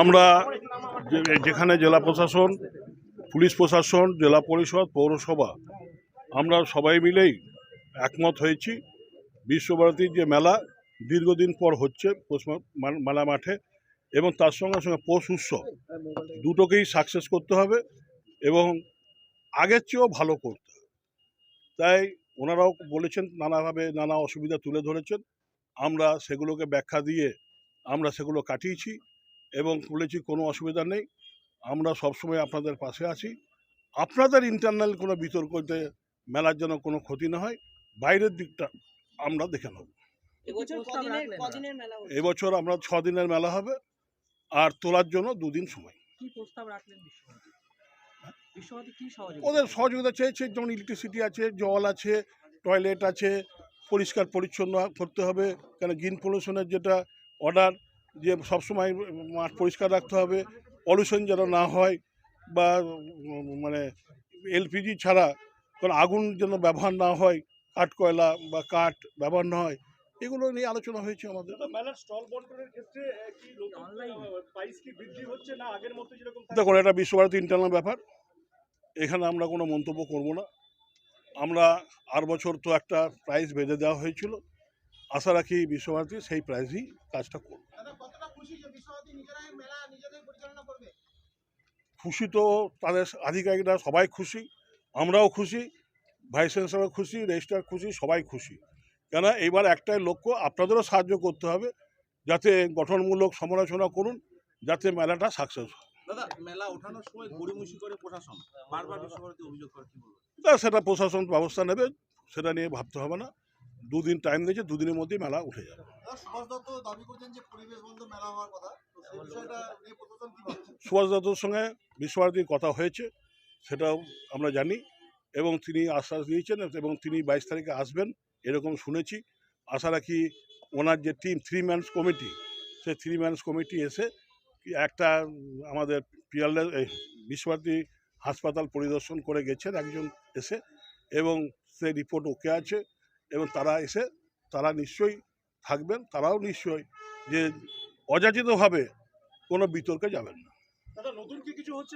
আমরা যেখানে জেলা প্রশাসন, পুলিশ প্রশাসন, জেলা পরিষদ, পৌরসভা, আমরা সবাই মিলেই একমত হয়েছি। বিশ্বভারতীর যে মেলা দীর্ঘদিন পর হচ্ছে মেলা মাঠে এবং তার সঙ্গে সঙ্গে পৌষ উৎসব, দুটোকেই সাকসেস করতে হবে এবং আগের চেয়েও ভালো করতে হবে। তাই ওনারাও বলেছেন, নানাভাবে নানা অসুবিধা তুলে ধরেছেন। আমরা সেগুলোকে ব্যাখ্যা দিয়ে আমরা সেগুলো কাটিয়েছি এবং বলেছি কোনো অসুবিধা নেই আমরা সবসময় আপনাদের পাশে আছি। আপনাদের ইন্টারনাল কোনো বিতর্কতে মেলার যেন কোনো ক্ষতি না হয় বাইরের দিকটা আমরা দেখে নেব। এবছর কদিনের কদিনের মেলা হচ্ছে? এবছর আমরা ছ দিনের মেলা হবে আর তোলার জন্য দুদিন সময়। কি প্রস্তাব রাখলেন বিশ্বভারতী? বিশ্বভারতী কি সহযোগিতা ওদের সহযোগিতা চেয়েছে যেমন ইলেকট্রিসিটি আছে জল আছে টয়লেট আছে পরিষ্কার পরিচ্ছন্ন করতে হবে কেন গ্রিন পলিউশনের যেটা অর্ডার যে সবসময় মাঠ পরিষ্কার রাখতে হবে পলিউশন যেন না হয় বা মানে এলপিজি ছাড়া কোনো আগুন যেন ব্যবহার না হয় কাঠ কয়লা বা কাঠ ব্যবহার না হয় এগুলো নিয়ে আলোচনা হয়েছে আমাদের। মেলার স্টল বন্টনের ক্ষেত্রে আহ, কি নতুন প্রাইস কি বৃদ্ধি হচ্ছে না আগের মতো যেরকম থাকে? দেখুন এটা বিশ্বভারতী ইন্টারনাল ব্যাপার। এখানে আমরা কোনো মন্তব্য করব না। আমরা আর বছর তো একটা প্রাইজ বেঁধে দেওয়া হয়েছিল। আশা রাখি বিশ্বভারতী সেই প্রাইজই কাজটা করবে। খুশি তো তাদের আধিকারিকরা সবাই খুশি আমরাও খুশি ভাইস চ্যান্সেলর খুশি রেজিস্ট্রার খুশি সবাই খুশি। কেন এইবার একটাই লক্ষ্য আপনাদেরও সাহায্য করতে হবে যাতে গঠনমূলক সমালোচনা করুন যাতে মেলাটা সাকসেস হয়। দাদা মেলা ওঠানোর সময় গড়িমসি করে প্রশাসন বারবার বিশ্বভারতী অভিযোগ করে কি বলব সেটা প্রশাসন ব্যবস্থা নেবে সেটা নিয়ে ভাবতে হবে না। দুদিন টাইম দিয়েছে দুদিনের মধ্যেই মেলা উঠে যাবে। সুভাষ দত্তর সঙ্গে বিশ্বভারতীর কথা হয়েছে সেটাও আমরা জানি এবং তিনি আশ্বাস দিয়েছেন এবং তিনি বাইশ তারিখে আসবেন এরকম শুনেছি। আশা রাখি ওনার যে টিম থ্রি ম্যানস কমিটি সেই থ্রি ম্যানস কমিটি এসে একটা আমাদের পিয়ারলেস বিশ্বভারতী হাসপাতাল পরিদর্শন করে গেছেন একজন এসে এবং সে রিপোর্ট ওকে আছে। এবং তারা এসে, তারা নিশ্চয়ই থাকবেন, তারাও নিশ্চয়ই যে অযাচিতভাবে কোনো বিতর্কে যাবেন না। নতুন কি কিছু হচ্ছে?